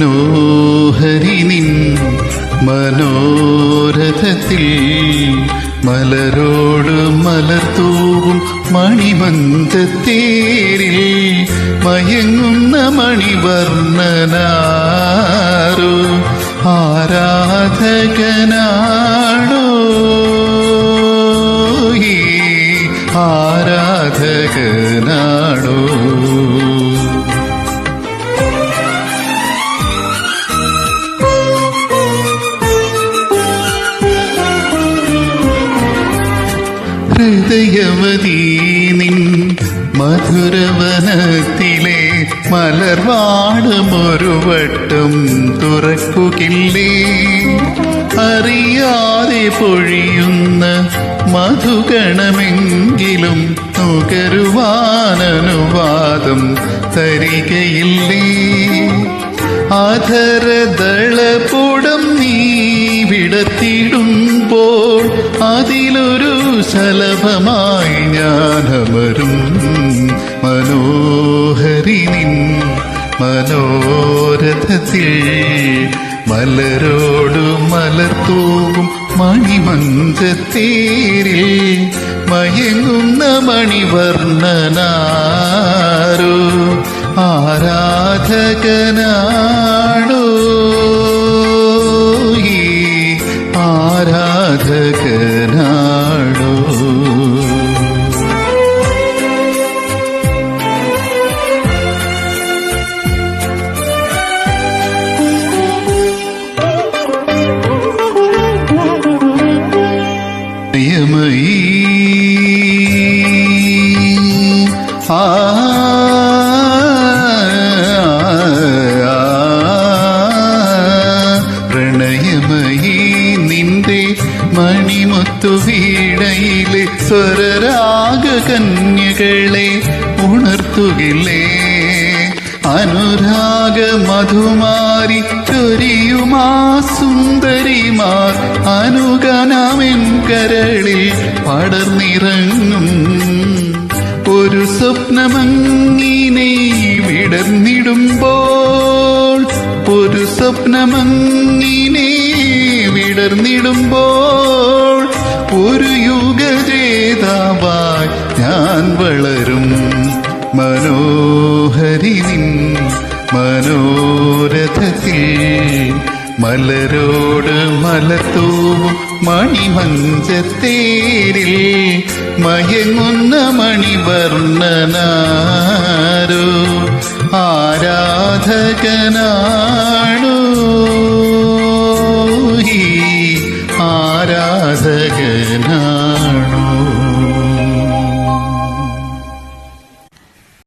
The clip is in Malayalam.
നോഹരി നിൻ മനോരഥത്തിൽ മലരോട് മലത്തൂവും മണിമന്ദത്തേരിൽ മയങ്ങുന്ന മണിവർണനാരോ ആരാധകനാണോ ആരാധകനാണോ ഹൃദയവതീ നിൻ മധുരവനത്തിലെ മലർവാടുമൊരു വട്ടം തുറക്കുകില്ലേ? അറിയാതെ പൊഴിയുന്ന മധുഗണമെങ്കിലും നുകരുവാനനുവാദം തരികയില്ലേ? അധരദളപുടം നീ വിടത്തിടുമ്പോൾ അതിലൊരു ശലഭമായി ഞാനമരും മനോഹരി നിൻ മനോരഥത്തിൽ മലരോടു മലർത്തൂവും മണിമഞ്ചത്തേരിൽ മയങ്ങുന്ന മണിവർണനാരോ ആരാധകനാണോ? പ്രിയമയീ ആ പ്രണയമയീ നിന്റെ മണിമുത്തു വീടയിലെ സ്വരരാഗ കന്യകളെ ഉണർത്തുകില്ലേ അനുരാഗ മധുമാരി ചൊരിയുമാ സുന്ദരിമാർ അനുഗനമെൻ കരളിൽ പടർന്നിറങ്ങും. ഒരു സ്വപ്നമങ്ങിനെ വിടർന്നിടുമ്പോൾ ഒരു സ്വപ്നമങ്ങിനെ വിടർന്നിടുമ്പോൾ ഒരു യുഗജേതാവായി ഞാൻ വളരും. മനോഹരി നിൻ മനോരഥത്തിൽ മലരോട് മലത്തൂവും മണിമഞ്ചത്തേരിൽ മയങ്ങുന്ന മണിവർണനാരോ? ആരാധകനാണു ആരാധകനാണോ?